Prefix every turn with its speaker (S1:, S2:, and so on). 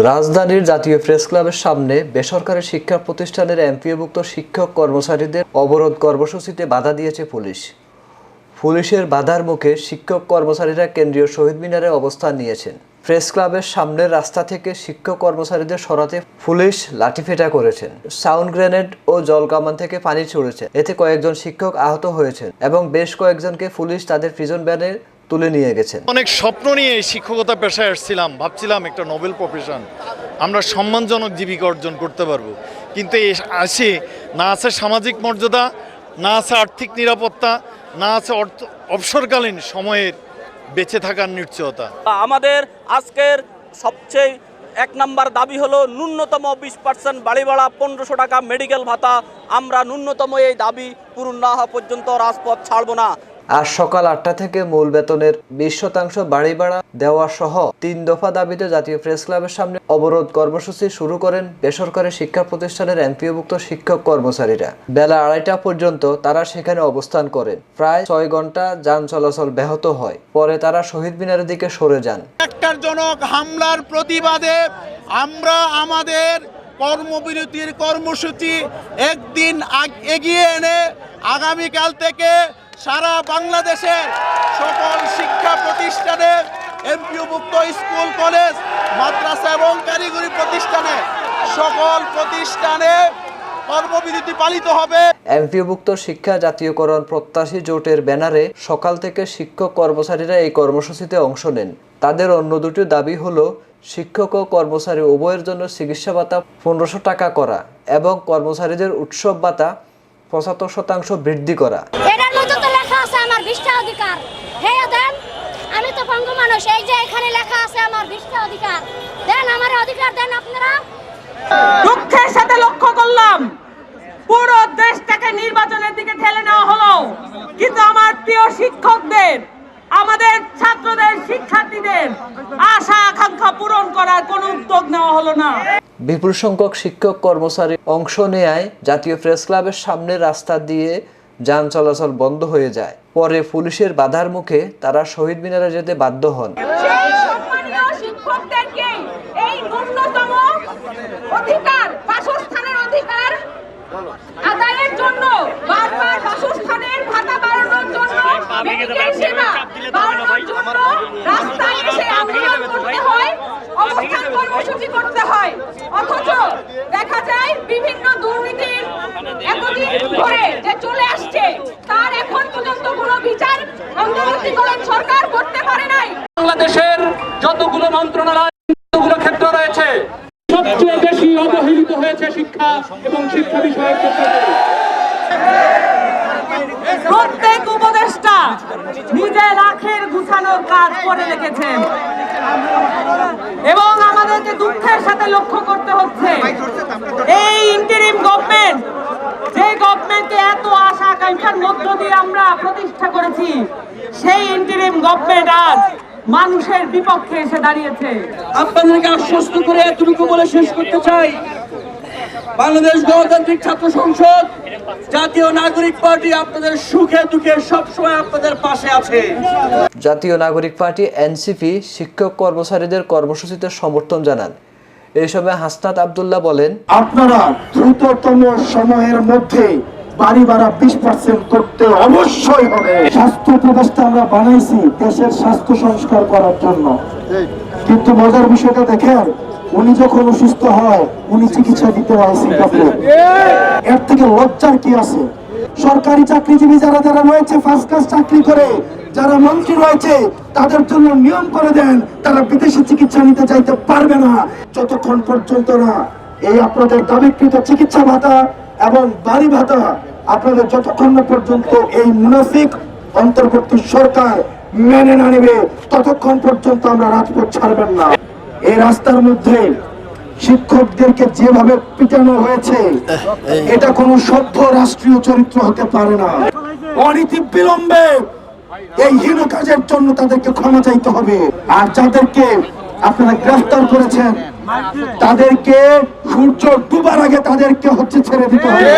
S1: রাজধানীর জাতীয় প্রেস ক্লাবের সামনে বেসরকারি শিক্ষা প্রতিষ্ঠানের এমপিওভুক্ত শিক্ষক কর্মচারীদের অবরোধ কর্মসূচিতে বাধা দিয়েছে পুলিশ। পুলিশের বাধার মুখে শিক্ষক কর্মচারীরা কেন্দ্রীয় শহীদ মিনারে অবস্থান নিয়েছেন। প্রেস ক্লাবের সামনের রাস্তা থেকে শিক্ষক কর্মচারীদের সরাতে পুলিশ লাঠিফেটা করেছেন। সাউন্ড গ্রেনেড ও জল কামান থেকে পানি ছুড়েছে। এতে কয়েকজন শিক্ষক আহত হয়েছেন এবং বেশ কয়েকজনকে পুলিশ তাদের প্রিজন ভ্যানে তুলে নিয়ে গেছেন।
S2: অনেক স্বপ্ন নিয়ে এই শিক্ষকতা পেশায় আসছিলাম ভাবছিলাম একটা নোবেল প্রফেশন আমরা সম্মানজনক জীবিকা অর্জন করতে পারব। কিন্তু এই আসে না আছে সামাজিক মর্যাদা না আছে আর্থিক নিরাপত্তা না আছে অর্থ অবসরকালীন সময়ের বেঁচে থাকার নিশ্চয়তা।
S3: আমাদের আজকের সবচেয়ে এক নাম্বার দাবি হলো ন্যূনতম বিশ পার্সেন্ট বাড়ি ভাড়া পনেরোশো টাকা মেডিকেল ভাতা। আমরা ন্যূনতম এই দাবি পূরণ না হওয়া পর্যন্ত রাজপথ ছাড়বো না।
S1: আজ সকাল আটটা থেকে মূল বেতনের বিশ শতাংশ বাড়ি ভাড়া দেওয়া সহ তিন দফা দাবিতে জাতীয় প্রেস ক্লাবের সামনে অবরোধ কর্মসূচি শুরু করেন বেসরকারি শিক্ষা প্রতিষ্ঠানের এমপিওভুক্ত শিক্ষক কর্মচারীরা। বেলা আড়াইটা পর্যন্ত তারা সেখানে অবস্থান করেন। প্রায় ছয় ঘণ্টা যান চলাচল ব্যাহত হয়। পরে তারা শহীদ মিনারের দিকে সরে যান।
S4: জনক হামলার প্রতিবাদে আমরা আমাদের কর্মবিরতির কর্মসূচি একদিন এগিয়ে এনে আগামীকাল থেকে সারা বাংলাদেশের সকল শিক্ষা প্রতিষ্ঠানে এমপিওভুক্ত স্কুল কলেজ মাদ্রাসা এবং কারিগরি প্রতিষ্ঠানে সকল প্রতিষ্ঠানে কর্মবিরতি পালিত হবে।
S1: এমপিওভুক্ত শিক্ষা জাতীয়করণ প্রত্যাশী জোটের ব্যানারে সকাল থেকে শিক্ষক কর্মচারীরা এই কর্মসূচিতে অংশ নেন। তাদের অন্য দুটি দাবি হলো শিক্ষক ও কর্মচারী উভয়ের জন্য চিকিৎসা ভাতা পনেরোশো টাকা করা এবং কর্মচারীদের উৎসব ভাতা পঁচাত্তর শতাংশ বৃদ্ধি করা
S5: এটার মধ্যে তো লেখা আছে আমার বিশটা অধিকার হে দেন আমি তো পঙ্গু মানুষ এই যে এখানে লেখা আছে আমার বিশটা অধিকার দেন আমার অধিকার দেন আপনারা।
S6: দুঃখের সাথে লক্ষ্য করলাম পুরো দেশটাকে নির্বাচনের দিকে ঠেলে নেওয়া হলো। কিন্তু আমার প্রিয় শিক্ষকদের আমাদের ছাত্রদের শিক্ষার্থীদের আশা আকাঙ্ক্ষা পূরণ করার কোনো উদ্যোগ নেওয়া হলো না।
S1: বিপুল সংখ্যক শিক্ষক কর্মচারী অংশ নেয় জাতীয় প্রেস ক্লাবের সামনে রাস্তা দিয়ে যান চলাচল বন্ধ হয়ে যায়। পরে পুলিশের বাধার মুখে তারা শহীদ মিনারে যেতে বাধ্য হন।
S6: দেখা যায় বিভিন্ন দুর্নীতির এতদিন ধরে যে চলে আসছে তার এখন পর্যন্ত কোনো বিচার অন্তর্বর্তীকরণ সরকার করতে পারে নাই
S7: বাংলাদেশের যতগুলো মন্ত্রণালয় ক্ষেত্র রয়েছে, সবচেয়ে বেশি অবহেলিত হয়েছে শিক্ষা এবং শিক্ষা বিষয়ক
S6: প্রত্যেক উপদেষ্টা গুছানোর কাজ করে রেখেছেন। এবং আমাদেরকে দুঃখের সাথে লক্ষ্য করতে হচ্ছে। এই ইন্টারিম গভর্নমেন্ট যে গভর্নমেন্টকে এত আশা আকাঙ্ক্ষার মধ্য দিয়ে আমরা প্রতিষ্ঠা করেছি, সেই ইন্টারিম গভর্নমেন্ট আজ মানুষের বিপক্ষে এসে দাঁড়িয়েছে।
S7: আপনাদেরকে আশ্বস্ত করে এতটুকু বলে শেষ করতে চাই। বাংলাদেশ গণতান্ত্রিক ছাত্র সংসদ জাতীয় নাগরিক পার্টি আপনাদের সুখে দুঃখে সবসময় আপনাদের পাশে আছে।
S1: জাতীয় নাগরিক পার্টি এনসিপি শিক্ষক কর্মচারীদের কর্মসূচিতে সমর্থন জানান। এই সময় হাসনাত আবদুল্লাহ বলেন
S8: আপনারা দ্রুততম সময়ের মধ্যে বাড়ি ভাড়া বিশ পার্সেন্ট করতে অবশ্যই হবে। স্বাস্থ্য উপদেষ্টা আমরা বানাইছি দেশের স্বাস্থ্য সংস্কার করার জন্য। কিন্তু মজার বিষয়টা দেখেন উনি যখন অসুস্থ হয় উনি চিকিৎসা দিতে হয় সিঙ্গাপুর। এর থেকে লজ্জার কি আছে? সরকারি চাকরিজীবী যারা যারা রয়েছে ফার্স্ট ক্লাস চাকরি করে যারা মন্ত্রী রয়েছে তাদের জন্য নিয়ম করে দেন তারা বিদেশি চিকিৎসা নিতে চাইতে পারবে না। যতক্ষণ পর্যন্ত না এই আপনাদের দাবিকৃত চিকিৎসা ভাতা এবং বাড়ি ভাতা আপনাদের যতক্ষণ পর্যন্ত এই মুনাফিক অন্তর্বর্তী সরকার মেনে না নেবে, ততক্ষণ পর্যন্ত আমরা রাজপথ ছাড়বেন না। এই রাস্তার মধ্যে শিক্ষকদেরকে যেভাবে পিটানো হয়েছে, এটা কোনো সভ্য রাষ্ট্রীয় চরিত্র হতে পারে না। অনীতি বিলম্বে এই হীন কাজের জন্য তাদেরকে ক্ষমা চাইতে হবে। আর যাদেরকে আপনারা গ্রেফতার করেছেন, তাদেরকে সূর্য ডুবার আগে তাদেরকে হচ্ছে ছেড়ে দিতে হবে।